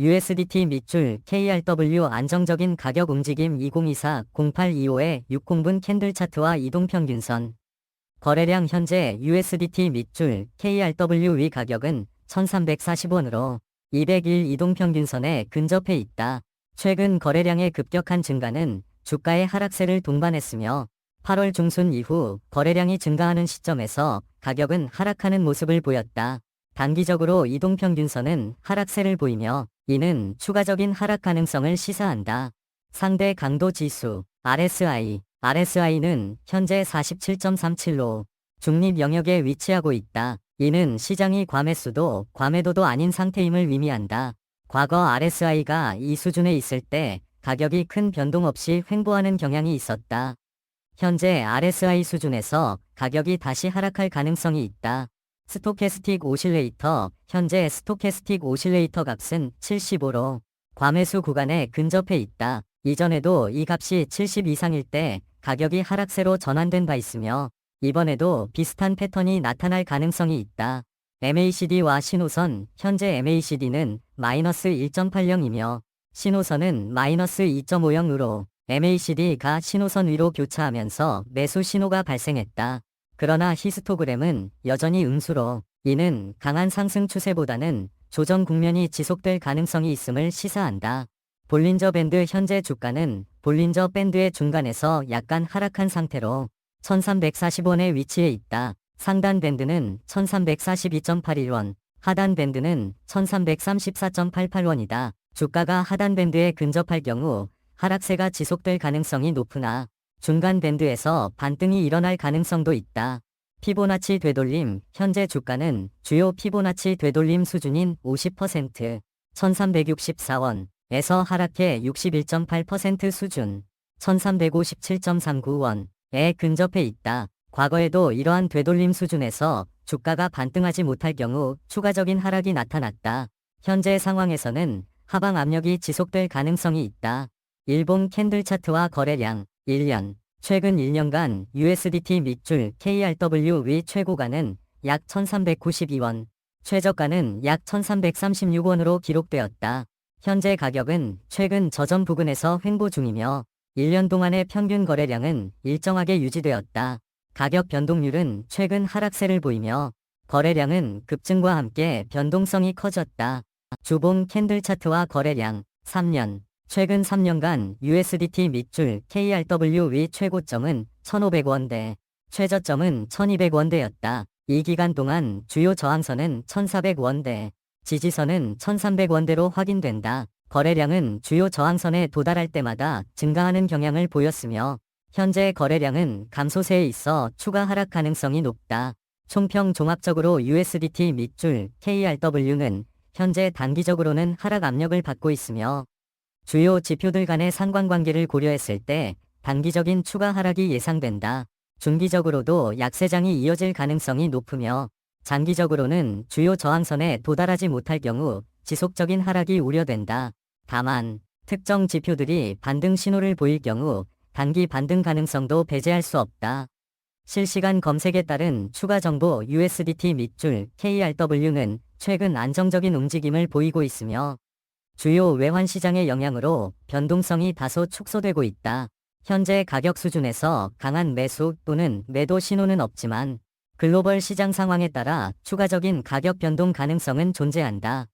USDT 밑줄 KRW 안정적인 가격 움직임 2024-0825의 60분 캔들 차트와 이동평균선 거래량 현재 USDT 밑줄 KRW 위 가격은 1340원으로 200일 이동평균선에 근접해 있다. 최근 거래량의 급격한 증가는 주가의 하락세를 동반했으며 8월 중순 이후 거래량이 증가하는 시점에서 가격은 하락하는 모습을 보였다. 단기적으로 이동평균선은 하락세를 보이며 이는 추가적인 하락 가능성을 시사한다. 상대 강도 지수 RSI RSI는 현재 47.37로 중립 영역에 위치하고 있다. 이는 시장이 과매수도 과매도도 아닌 상태임을 의미한다. 과거 RSI가 이 수준에 있을 때 가격이 큰 변동 없이 횡보하는 경향이 있었다. 현재 RSI 수준에서 가격이 다시 하락할 가능성이 있다. 스토캐스틱 오실레이터 현재 스토캐스틱 오실레이터 값은 75로 과매수 구간에 근접해 있다. 이전에도 이 값이 70 이상일 때 가격이 하락세로 전환된 바 있으며 이번에도 비슷한 패턴이 나타날 가능성이 있다. MACD와 신호선 현재 MACD는 마이너스 1.80이며 신호선은 마이너스 2.50으로 MACD가 신호선 위로 교차하면서 매수 신호가 발생했다. 그러나 히스토그램은 여전히 음수로 이는 강한 상승 추세보다는 조정 국면이 지속될 가능성이 있음을 시사한다. 볼린저 밴드 현재 주가는 볼린저 밴드의 중간에서 약간 하락한 상태로 1340원에 위치해 있다. 상단 밴드는 1342.81원, 하단 밴드는 1334.88원이다. 주가가 하단 밴드에 근접할 경우 하락세가 지속될 가능성이 높으나 중간 밴드에서 반등이 일어날 가능성도 있다. 피보나치 되돌림 현재 주가는 주요 피보나치 되돌림 수준인 50% 1364원에서 하락해 61.8% 수준 1357.39원에 근접해 있다. 과거에도 이러한 되돌림 수준에서 주가가 반등하지 못할 경우 추가적인 하락이 나타났다. 현재 상황에서는 하방 압력이 지속될 가능성이 있다. 일본 캔들 차트와 거래량 1년 최근 1년간 USDT 밑줄 KRW 위 최고가는 약 1392원, 최저가는 약 1336원으로 기록되었다. 현재 가격은 최근 저점 부근에서 횡보 중이며 1년 동안의 평균 거래량은 일정하게 유지되었다. 가격 변동률은 최근 하락세를 보이며 거래량은 급증과 함께 변동성이 커졌다. 주봉 캔들 차트와 거래량 3년 최근 3년간 USDT 밑줄 KRW 위 최고점은 1,500원대, 최저점은 1,200원대였다. 이 기간 동안 주요 저항선은 1,400원대, 지지선은 1,300원대로 확인된다. 거래량은 주요 저항선에 도달할 때마다 증가하는 경향을 보였으며 현재 거래량은 감소세에 있어 추가 하락 가능성이 높다. 총평 종합적으로 USDT 밑줄 KRW는 현재 단기적으로는 하락 압력을 받고 있으며 주요 지표들 간의 상관관계를 고려했을 때 단기적인 추가 하락이 예상된다. 중기적으로도 약세장이 이어질 가능성이 높으며 장기적으로는 주요 저항선에 도달하지 못할 경우 지속적인 하락이 우려된다. 다만 특정 지표들이 반등 신호를 보일 경우 단기 반등 가능성도 배제할 수 없다. 실시간 검색에 따른 추가 정보 USDT 밑줄 KRW는 최근 안정적인 움직임을 보이고 있으며 주요 외환 시장의 영향으로 변동성이 다소 축소되고 있다. 현재 가격 수준에서 강한 매수 또는 매도 신호는 없지만 글로벌 시장 상황에 따라 추가적인 가격 변동 가능성은 존재한다.